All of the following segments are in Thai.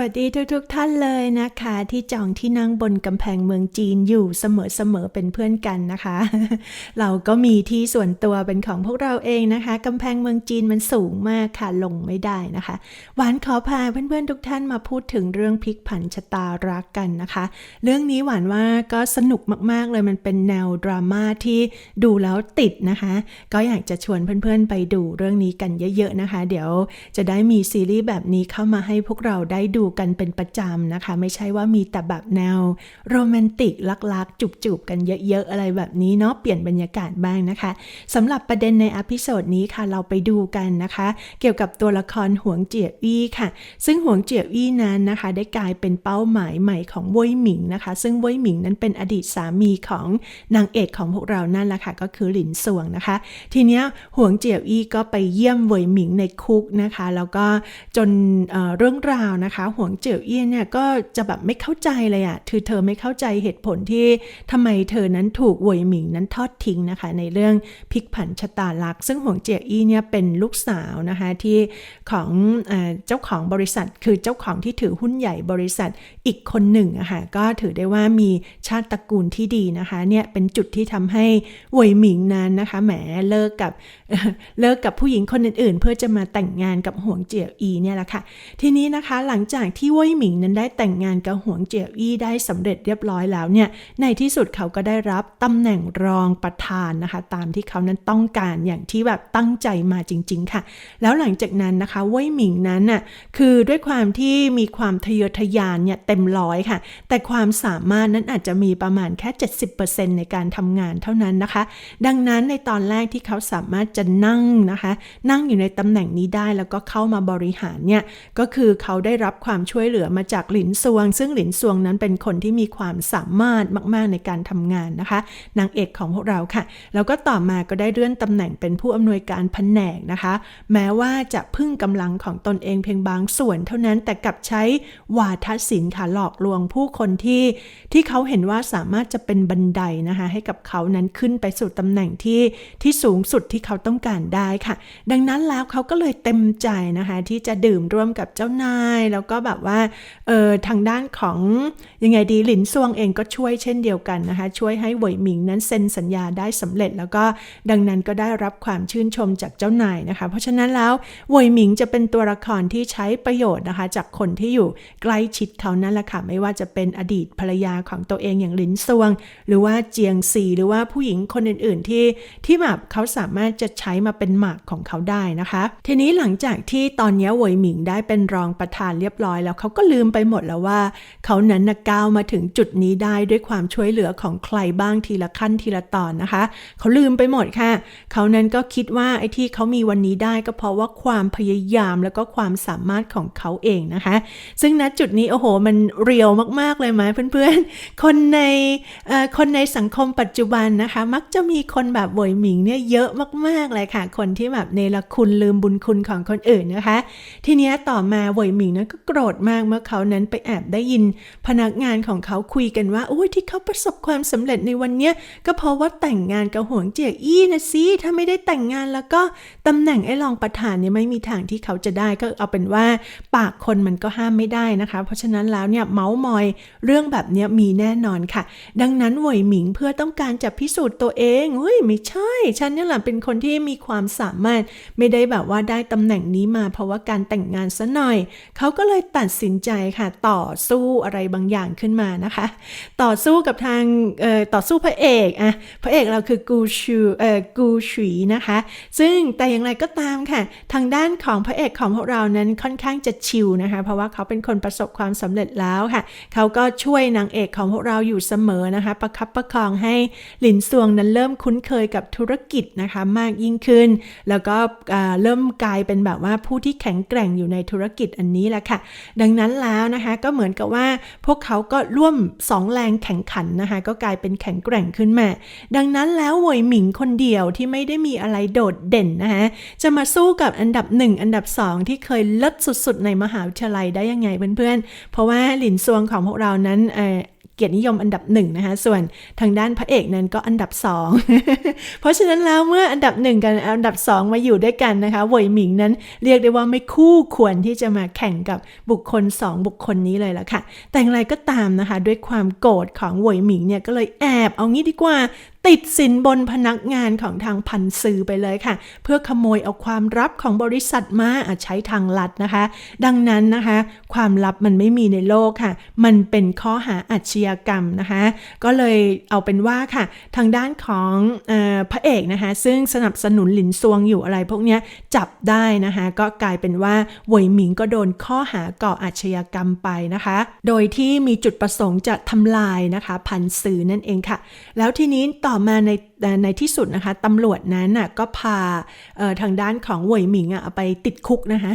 วัสดีทุกๆทท่านเลยนะคะ ที่จองที่นั่งบนกำแพงเมืองจีนอยู่เสมอๆเป็นเพื่อนกันนะคะ เราก็มีที่ส่วนตัวเป็นของพวกเราเองนะคะกำแพงเมืองจีนมันสูงมากค่ะลงไม่ได้นะคะหวานขอพาเพื่อนๆทุกท่านมาพูดถึงเรื่องพลิกผันชะตารักกันนะคะ เรื่องนี้หวานว่าก็สนุกมากๆเลยมันเป็นแนวดราม่าที่ดูแล้วติดนะคะ ก็อยากจะชวนเพื่อนๆไปดูเรื่องนี้กันเยอะ ๆนะคะ เดี๋ยวจะได้มีซีรีส์แบบนี้เข้ามาให้พวกเราได้ดููกันเป็นประจำนะคะ ไม่ใช่ว่ามีแต่แบบแนวโรแมนติกลักๆจูบๆ กันเยอะๆ อะไรแบบนี้เนาะเปลี่ยนบรรยากาศบ้างนะคะสำหรับประเด็นในอพิโซดนี้ค่ะเราไปดูกันนะคะ เกี่ยวกับตัวละครหวงเจียอี้ค่ะ ซึ่งหวงเจียอี้นั้นนะคะ ได้กลายเป็นเป้าหมายใหม่ของเว่ยหมิงนะคะ ซึ่งเว่ยหมิงนั้นเป็นอดีตสามีของนางเอกของพวกเรานั่นแหละค่ะก็คือหลินซวงนะคะ ทีเนี้ยหวงเจียวีก็ไปเยี่ยมเว่ยหมิงในคุกนะคะ แล้วก็จนเเรื่องราวนะคะหวงเจียวอี้เนี่ยก็จะแบบไม่เข้าใจเลยอะ่ะคือเธอไม่เข้าใจเหตุผลที่ทำไมเธอนั้นถูกเวยหมิงนั้นทอดทิ้งนะคะ ในเรื่องพลิกผันชะตาลักษณ์ซึ่งหวงเจียวอี้เนี่ยเป็นลูกสาวนะคะที่ของเอเจ้าของบริษัท คือเจ้าของที่ถือหุ้นใหญ่บริษัทอีกคนหนึ่งอะค่ะก็ถือได้ว่ามีชาติตระกูลที่ดีนะคะเนี่ยเป็นจุดที่ทำให้เวยหมิงนั้นนะคะแหมเลิกกับเลิกกับผู้หญิงคนอื่น ๆ เพื่อจะมาแต่งงานกับหวงเจียวอีเนี่ยแหละค่ะทีนี้นะคะหลังจากที่เว่ยหมิงนั้นได้แต่งงานกับหวงเจียวอี้ได้สำเร็จเรียบร้อยแล้วเนี่ย ในที่สุดเขาก็ได้รับตำแหน่งรองประธานนะคะ ตามที่เขานั้นต้องการอย่างที่แบบตั้งใจมาจริง ๆ ค่ะ แล้วหลังจากนั้นนะคะเว่ยหมิงนั้นน่ะคือด้วยความที่มีความทะเยอทะยานเนี่ยเต็มร้อยค่ะ แต่ความสามารถนั้นอาจจะมีประมาณแค่ 70%ในการทำงานเท่านั้นนะคะ ดังนั้นในตอนแรกที่เขาสามารถจะนั่งนะคะ นั่งอยู่ในตำแหน่งนี้ได้แล้วก็เข้ามาบริหารเนี่ยก็คือเขาได้รับความช่วยเหลือมาจากหลินซวง ซึ่งหลินซวงนั้นเป็นคนที่มีความสามารถมาก ๆ ในการทำงานนะคะ นางเอกของพวกเราค่ะ แล้วก็ต่อมาก็ได้เลื่อนตำแหน่งเป็นผู้อำนวยการแผนกนะคะ แม้ว่าจะพึ่งกำลังของตนเองเพียงบางส่วน เท่านั้นแต่กลับใช้วาทศิลป์ค่ะหลอกลวงผู้คนที่ที่เขาเห็นว่าสามารถจะเป็นบันไดนะคะ ให้กับเขานั้นขึ้นไปสู่ตำแหน่งที่ที่สูงสุดที่เขาต้องการได้ค่ะ ดังนั้นแล้วเขาก็เลยเต็มใจนะคะ ที่จะดื่มร่วมกับเจ้านายแล้วก็แบบว่าเออทางด้านของยังไงดีหลินซวงเองก็ช่วยเช่นเดียวกันนะคะ ช่วยให้เหวยหมิงนั้นเซ็นสัญญาได้สำเร็จ แล้วก็ดังนั้นก็ได้รับความชื่นชมจากเจ้านายนะคะ เพราะฉะนั้นแล้วเหวยหมิงจะเป็นตัวละครที่ใช้ประโยชน์นะคะ จากคนที่อยู่ใกล้ชิดเขานั่นแหละค่ะไม่ว่าจะเป็นอดีตภรรยาของตัวเองอย่างหลินซวง หรือว่าเจียงซีหรือว่าผู้หญิงคนอื่น ๆ ที่ที่แบบเขาสามารถจะใช้มาเป็นหมากของเขาได้นะคะ ทีนี้หลังจากที่ตอนนี้เหวยหมิงได้เป็นรองประธานเรียบร้อยแล้วเขาก็ลืมไปหมดแล้วว่า เขานั้นนะก้าวมาถึงจุดนี้ได้ด้วยความช่วยเหลือของใครบ้างทีละขั้นทีละตอนนะคะ เขาลืมไปหมดค่ะ เขานั้นก็คิดว่าไอ้ที่เขามีวันนี้ได้ก็เพราะว่าความพยายามแล้วก็ความสามารถของเขาเองนะคะ ซึ่งณจุดนี้โอ้โห มันเรียวมากๆเลยไหมเพื่อนๆ คนในคนในสังคมปัจจุบันนะคะ มักจะมีคนแบบโวยหมิงเนี่ยเยอะมากๆเลยค่ะ คนที่แบบเนรคุณลืมบุญคุณของคนอื่นนะคะ ทีนี้ต่อมาโวยหมิงนั้นก็โกรธมากเมื่อเขานั้นไปแอบได้ยิน พนักงานของเขาคุยกันว่าโอ้ยที่เขาประสบความสำเร็จในวันเนี้ยก็เพราะว่าแต่งงานกับหวงเจียอี้นะสิถ้าไม่ได้แต่งงานแล้วก็ตำแหน่งไอ้รองประธานเนี่ยไม่มีทางที่เขาจะได้ก็เอาเป็นว่าปากคนมันก็ห้ามไม่ได้นะคะ เพราะฉะนั้นแล้วเนี่ยเมาส์มอยเรื่องแบบเนี้ยมีแน่นอนค่ะ ดังนั้นหวยหมิงเพื่อต้องการจะพิสูจน์ตัวเองเฮ้ยไม่ใช่ ฉันเนี่ยแหละเป็นคนที่มีความสามารถ ไม่ได้แบบว่าได้ตำแหน่งนี้มาเพราะว่าการแต่งงานซะหน่อย เขาก็เลยตัดสินใจค่ะ ต่อสู้อะไรบางอย่างขึ้นมานะคะ ต่อสู้กับทางต่อสู้พระเอกอะพระเอกเราคือกูชูเอ่อกูฉีนะคะ ซึ่งแต่อย่างไรก็ตามค่ะ ทางด้านของพระเอกของพวกเรานั้นค่อนข้างจะชิลนะคะ เพราะว่าเขาเป็นคนประสบความสำเร็จแล้วค่ะ เขาก็ช่วยนางเอกของพวกเราอยู่เสมอนะคะ ประคับประคองให้หลินซวงนั้นเริ่มคุ้นเคยกับธุรกิจนะคะ มากยิ่งขึ้น แล้วก็เริ่มกลายเป็นแบบว่าผู้ที่แข็งแกร่งอยู่ในธุรกิจอันนี้แหละค่ะดังนั้นแล้วนะคะก็เหมือนกับว่าพวกเขาก็ร่วมสองแรงแข่งขันนะคะก็กลายเป็นแข็งแกร่งขึ้นมา ดังนั้นแล้วเหวยหมิงคนเดียวที่ไม่ได้มีอะไรโดดเด่นนะคะจะมาสู้กับอันดับ 1 อันดับ 2 ที่เคยเลิศสุดๆ ในมหาวิทยาลัยได้ยังไงเพื่อนๆ เพราะว่าหลินซวงของพวกเรานั้น เกียรตินิยมอันดับหนึ่งนะคะ ส่วนทางด้านพระเอกนั้นก็อันดับสอง เพราะฉะนั้นแล้วเมื่ออันดับหนึ่งกับอันดับสองมาอยู่ด้วยกันนะคะเวยหมิงนั้นเรียกได้ว่าไม่คู่ควรที่จะมาแข่งกับบุคคลสองบุคคลนี้เลยละค่ะ แต่อย่างไรก็ตามนะคะ ด้วยความโกรธของเวยหมิงเนี่ยก็เลยแอบเอางี้ดีกว่า ติดสินบนพนักงานของทางพันซื้อไปเลยค่ะ เพื่อขโมยเอาความลับของบริษัทมาอาจใช้ทางลัดนะคะ ดังนั้นนะคะ ความลับมันไม่มีในโลกค่ะ มันเป็นข้อหาอาชญากรรมนะคะ ก็เลยเอาเป็นว่าค่ะ ทางด้านของออพระเอกนะคะ ซึ่งสนับสนุนหลินซวงอยู่อะไรพวกนี้จับได้นะคะ ก็กลายเป็นว่าหวยหมิงก็โดนข้อหาก่ออาชญากรรมไปนะคะ โดยที่มีจุดประสงค์จะทำลายนะคะ พันซื้อนั่นเองค่ะ แล้วทีนี้ต่อมาในในที่สุดนะคะตำรวจนั้นน่ะก็พาทางด้านของหวยหมิงอะไปติดคุกนะคะ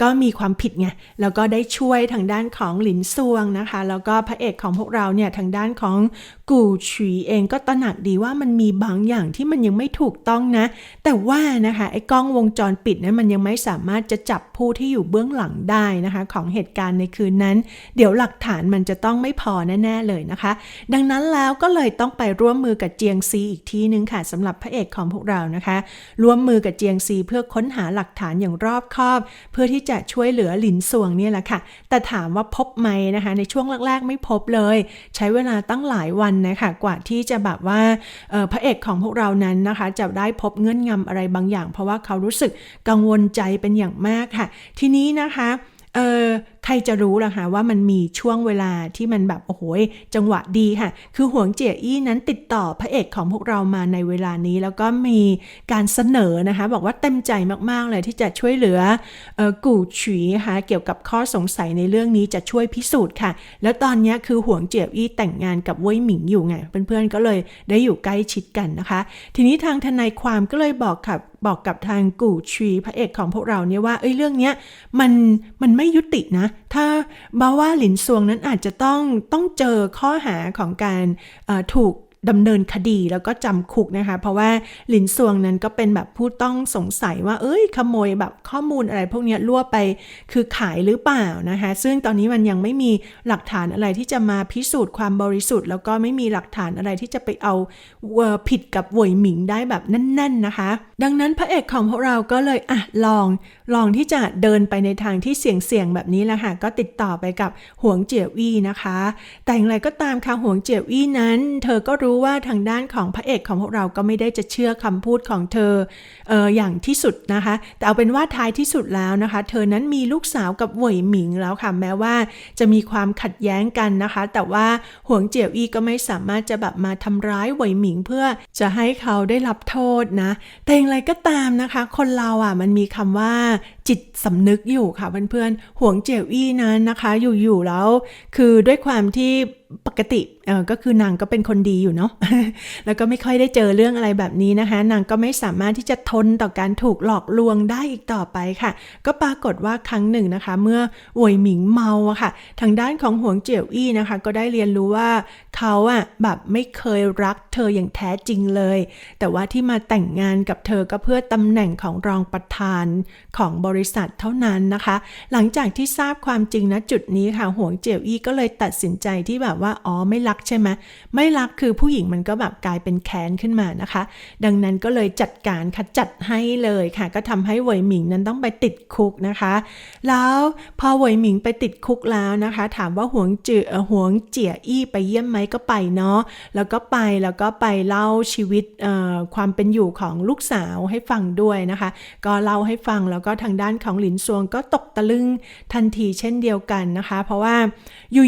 ก็มีความผิดไงแล้วก็ได้ช่วยทางด้านของหลินซวงนะคะ แล้วก็พระเอกของพวกเราเนี่ยทางด้านของกูฉีเองก็ตระหนักดีว่ามันมีบางอย่างที่มันยังไม่ถูกต้องนะ แต่ว่านะคะไอ้กล้องวงจรปิดนั้นมันยังไม่สามารถจะจับผู้ที่อยู่เบื้องหลังได้นะคะ ของเหตุการณ์ในคืนนั้น เดี๋ยวหลักฐานมันจะต้องไม่พอแน่ๆเลยนะคะ ดังนั้นแล้วก็เลยต้องไปร่วมมือกับเจียงซีอีกทีนึงค่ะสำหรับพระเอกของพวกเรานะคะ ร่วมมือกับเจียงซีเพื่อค้นหาหลักฐานอย่างรอบคอบ เพื่อที่จะช่วยเหลือหลินซวงเนี่ยแหละค่ะ แต่ถามว่าพบไหมนะคะ ในช่วงแรกๆ ไม่พบเลย ใช้เวลาตั้งหลายวันนะคะกว่าที่จะแบบว่าออพระเอกของพวกเรานั้นนะคะ จะได้พบเงื่อนงำอะไรบางอย่าง เพราะว่าเขารู้สึกกังวลใจเป็นอย่างมากค่ะ ทีนี้นะคะเออ ใครจะรู้ล่ะคะว่ามันมีช่วงเวลาที่มันแบบโอ้โหจังหวะดีค่ะ คือหวงเจียอี้นั้นติดต่อพระเอกของพวกเรามาในเวลานี้ แล้วก็มีการเสนอนะคะ บอกว่าเต็มใจมากๆเลยที่จะช่วยเหลือออกู่ฉีนะคะเกี่ยวกับข้อสงสัยในเรื่องนี้จะช่วยพิสูจน์ค่ะ แล้วตอนนี้คือหวงเจียอี้แต่งงานกับเว่ยหมิงอยู่ไงเพื่อนๆก็เลยได้อยู่ใกล้ชิดกันนะคะ ทีนี้ทางทนายความก็เลยบอกกับ บอกกับทางกู่ชีพระเอกของพวกเราเนี่ยว่าเอ้ยเรื่องเนี้ยมันมันไม่ยุตินะ ถ้าบาว่าหลินซวงนั้นอาจจะต้องต้องเจอข้อหาของการถูกดำเนินคดีแล้วก็จำคุกนะคะ เพราะว่าหลินซวงนั้นก็เป็นแบบผู้ต้องสงสัยว่า เอ้ย ขโมยแบบข้อมูลอะไร พวกนี้ล่วไปคือขายหรือเปล่านะคะ ซึ่งตอนนี้มันยังไม่มีหลักฐานอะไรที่จะมาพิสูจน์ความบริสุทธิ์ แล้วก็ไม่มีหลักฐานอะไรที่จะไปเอาผิดกับหวยหมิงได้แบบแน่น ๆนะคะดังนั้นพระเอกของพวกเราก็เลยอะลอง ลองที่จะเดินไปในทางที่เสี่ยงๆแบบนี้แหละค่ะ ก็ติดต่อไปกับหวงเจียวอี้นะคะ แต่อย่างไรก็ตามค่ะหวงเจียวอี้นั้น เธอก็รู้ว่าทางด้านของพระเอกของพวกเราก็ไม่ได้จะเชื่อคำพูดของเธอเอออย่างที่สุดนะคะ แต่เอาเป็นว่าท้ายที่สุดแล้วนะคะ เธอนั้นมีลูกสาวกับเหวยหมิงแล้วค่ะแม้ว่า จะมีความขัดแย้งกันนะคะ แต่ว่าหวงเจียวอี้ก็ไม่สามารถจะแบบมาทำร้ายเหวยหมิงเพื่อจะให้เขาได้รับโทษนะแต่อย่างไรก็ตามนะคะ คนเราอะมันมีคำว่า จิตสำนึกอยู่ค่ะเพื่อนๆห่วงเจียวอี้นั้นนะคะอยู่ๆแล้ว คือด้วยความที่ปกติเออก็คือนางก็เป็นคนดีอยู่เนาะแล้วก็ไม่ค่อยได้เจอเรื่องอะไรแบบนี้นะคะ นางก็ไม่สามารถที่จะทนต่อการถูกหลอกลวงได้อีกต่อไปค่ะ ก็ปรากฏว่าครั้งหนึ่งนะคะ เมื่ออวยหมิงเมาอะค่ะ ทางด้านของหวงเจียวอี้นะคะ ก็ได้เรียนรู้ว่าเขาอะแบบไม่เคยรักเธออย่างแท้จริงเลย แต่ว่าที่มาแต่งงานกับเธอก็เพื่อตำแหน่งของรองประธานของบริษัทเท่านั้นนะคะ หลังจากที่ทราบความจริงณจุดนี้ค่ะหวงเจียวอี้ก็เลยตัดสินใจที่แบบว่าอ๋อไม่รักใช่ไหมไม่รักคือผู้หญิงมันก็แบบกลายเป็นแค้นขึ้นมานะคะ ดังนั้นก็เลยจัดการค่ะจัดให้เลยค่ะ ก็ทำให้เหวยหมิงนั้นต้องไปติดคุกนะคะ แล้วพอเหวยหมิงไปติดคุกแล้วนะคะ ถามว่าหวงจือเอ่อหวงเจียอี้ไปเยี่ยมไหมก็ไปเนาะแล้วก็ไปแล้วก็ไปเล่าชีวิตความเป็นอยู่ของลูกสาวให้ฟังด้วยนะคะ ก็เล่าให้ฟังแล้วก็ทางด้านของหลินซวงก็ตกตะลึงทันทีเช่นเดียวกันนะคะ เพราะว่า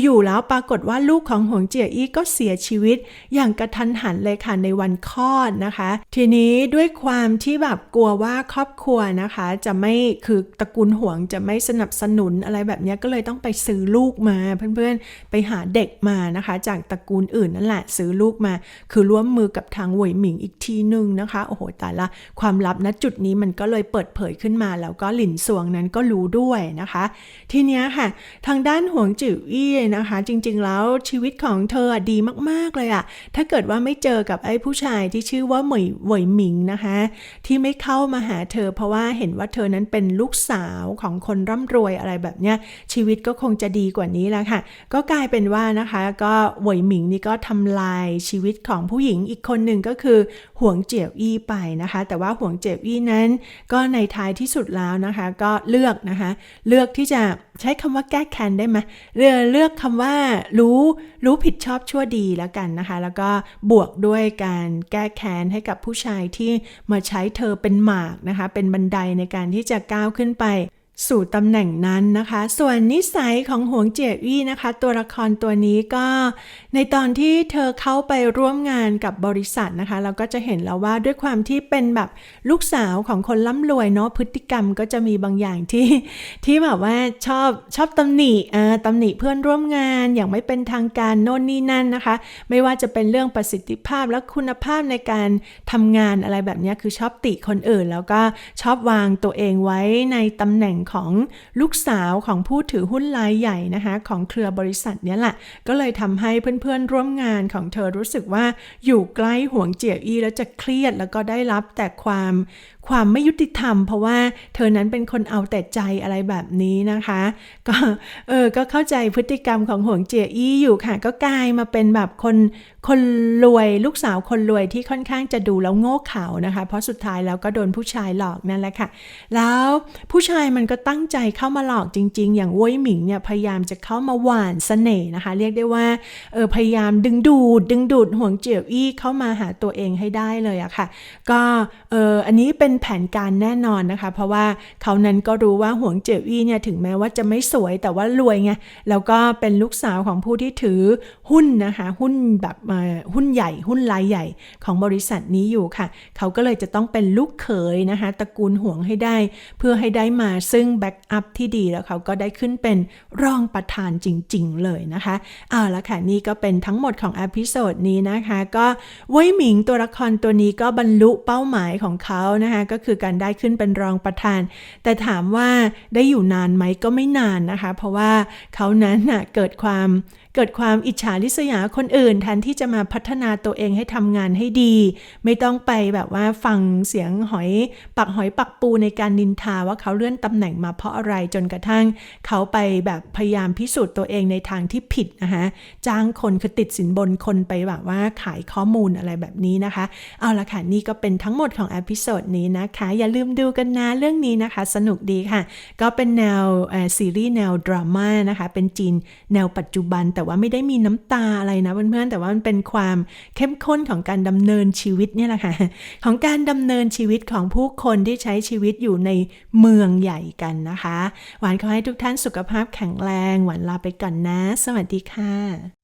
อยู่ๆแล้วปรากฏว่าลูกของหงเจียอี้ก็เสียชีวิต อย่างกระทันหันเลยค่ะในวันคลอดนะคะ ทีนี้ด้วยความที่แบบกลัวว่าครอบครัวนะคะ จะไม่คือตระกูลหวงจะไม่สนับสนุนอะไรแบบนี้ก็เลยต้องไปซื้อลูกมาเพื่อนๆไปหาเด็กมานะคะ จากตระกูลอื่นนั่นแหละซื้อลูกมา คือร่วมมือกับทางหวยหมิงอีกทีหนึ่งนะคะโอ้โหแต่ละความลับณจุดนี้มันก็เลยเปิดเผยขึ้นมาแล้วก็หลินลินสวงนั้นก็รู้ด้วยนะคะ ทีนี้ค่ะ ทางด้านหวงจืออี้นะคะ จริงๆแล้วชีวิตของเธอดีมากๆเลยอะถ้าเกิดว่าไม่เจอกับไอ้ผู้ชายที่ชื่อว่าเหมยเหวยหมิงนะคะ ที่ไม่เข้ามาหาเธอ เพราะว่าเห็นว่าเธอนั้นเป็นลูกสาวของคนร่ำรวยอะไรแบบเนี้ยชีวิตก็คงจะดีกว่านี้แล้วค่ะ ก็กลายเป็นว่านะคะก็เหวยหมิงนี่ก็ทำลายชีวิตของผู้หญิงอีกคนหนึ่งก็คือหวงเจียวอี้ไปนะคะ แต่ว่าหวงเจียวอี้นั้น ก็ในท้ายที่สุดแล้วนะคะก็เลือกนะคะ เลือกที่จะใช้คำว่าแก้แค้นได้ไหมเรือเลือกคำว่ารู้รู้ผิดชอบชั่วดีแล้วกันนะคะ แล้วก็บวกด้วยการแก้แค้นให้กับผู้ชายที่มาใช้เธอเป็นหมากนะคะ เป็นบันไดในการที่จะก้าวขึ้นไป สู่ตำแหน่งนั้นนะคะ ส่วนนิสัยของหวงเจียอี้นะคะ ตัวละครตัวนี้ก็ในตอนที่เธอเข้าไปร่วมงานกับบริษัทนะคะ เราก็จะเห็นแล้วว่าด้วยความที่เป็นแบบลูกสาวของคนร่ำรวยเนาะพฤติกรรมก็จะมีบางอย่างที่ที่แบบว่าชอบชอบตำหนิเอ่อตำหนิเพื่อนร่วมงานอย่างไม่เป็นทางการโน่นนี่นั่นนะคะ ไม่ว่าจะเป็นเรื่องประสิทธิภาพและคุณภาพในการทำงานอะไรแบบนี้คือชอบติคนอื่น แล้วก็ชอบวางตัวเองไว้ในตำแหน่งของลูกสาวของผู้ถือหุ้นรายใหญ่นะคะของเครือบริษัทเนี้ยแหละ ก็เลยทำให้เพื่อนๆร่วมงานของเธอรู้สึกว่าอยู่ใกล้ห่วงเจียอี้แล้วจะเครียดแล้วก็ได้รับแต่ความ ความไม่ยุติธรรม เพราะว่าเธอนั้นเป็นคนเอาแต่ใจอะไรแบบนี้นะคะ ก็เออก็เข้าใจพฤติกรรมของห่วงเจียอี้อยู่ค่ะ ก็กลายมาเป็นแบบคนคนรวยลูกสาวคนรวยที่ค่อนข้างจะดูแล้วโง่เขลานะคะ เพราะสุดท้ายแล้วก็โดนผู้ชายหลอกนั่นแหละค่ะ แล้วผู้ชายมันก็ตั้งใจเข้ามาหลอกจริง ๆ อย่างว้ยหมิงเนี่ยพยายามจะเข้ามาหวานเสน่ห์นะคะ เรียกได้ว่าเออพยายามดึงดูด ดึงดูดห่วงเจียวอี้เข้ามาหาตัวเองให้ได้เลยอะค่ะ ก็เอออันนี้เป็นแผนการแน่นอนนะคะ เพราะว่าเขานั้นก็รู้ว่าห่วงเจียวอี้เนี่ยถึงแม้ว่าจะไม่สวยแต่ว่ารวยไงแล้วก็เป็นลูกสาวของผู้ที่ถือหุ้นนะคะ หุ้นแบบหุ้นใหญ่หุ้นรายใหญ่ของบริษัทนี้อยู่ค่ะ เขาก็เลยจะต้องเป็นลูกเขยนะคะตระกูลห่วงให้ได้ เพื่อให้ได้มาซึ่งแบ็กอัพที่ดีแล้วเขาก็ได้ขึ้นเป็นรองประธานจริง ๆ เลยนะคะเอาละค่ะนี่ก็เป็นทั้งหมดของอพิโซดนี้นะคะ ก็เว้ยหมิงตัวละครตัวนี้ก็บรรลุเป้าหมายของเขานะคะก็คือการได้ขึ้นเป็นรองประธาน แต่ถามว่าได้อยู่นานไหมก็ไม่นานนะคะ เพราะว่าเขานั้นน่ะเกิดความ เกิดความอิจฉาริษยาคนอื่นแทนที่จะมาพัฒนาตัวเองให้ทำงานให้ดี ไม่ต้องไปแบบว่าฟังเสียงหอยปักหอยปักปูในการนินทาว่าเขาเลื่อนตำแหน่งมาเพราะอะไรจนกระทั่ง เขาไปแบบพยายามพิสูจน์ตัวเองในทางที่ผิดนะคะจ้างคนคือติดสินบนคนไปแบบว่าขายข้อมูลอะไรแบบนี้นะคะ เอาละค่ะนี่ก็เป็นทั้งหมดของอพิโซดนี้นะคะ อย่าลืมดูกันนะเรื่องนี้นะคะ สนุกดีค่ะ ก็เป็นแนวซีรีส์แนวดราม่านะคะ เป็นจีนแนวปัจจุบันแต่ว่าไม่ได้มีน้ำตาอะไรนะเพื่อนๆแต่ว่ามันเป็นความเข้มข้นของการดำเนินชีวิตเนี่ยแหละค่ะของการดำเนินชีวิตของผู้คนที่ใช้ชีวิตอยู่ในเมืองใหญ่กันนะคะ หวานขอให้ทุกท่านสุขภาพแข็งแรง หวานลาไปก่อนนะ สวัสดีค่ะ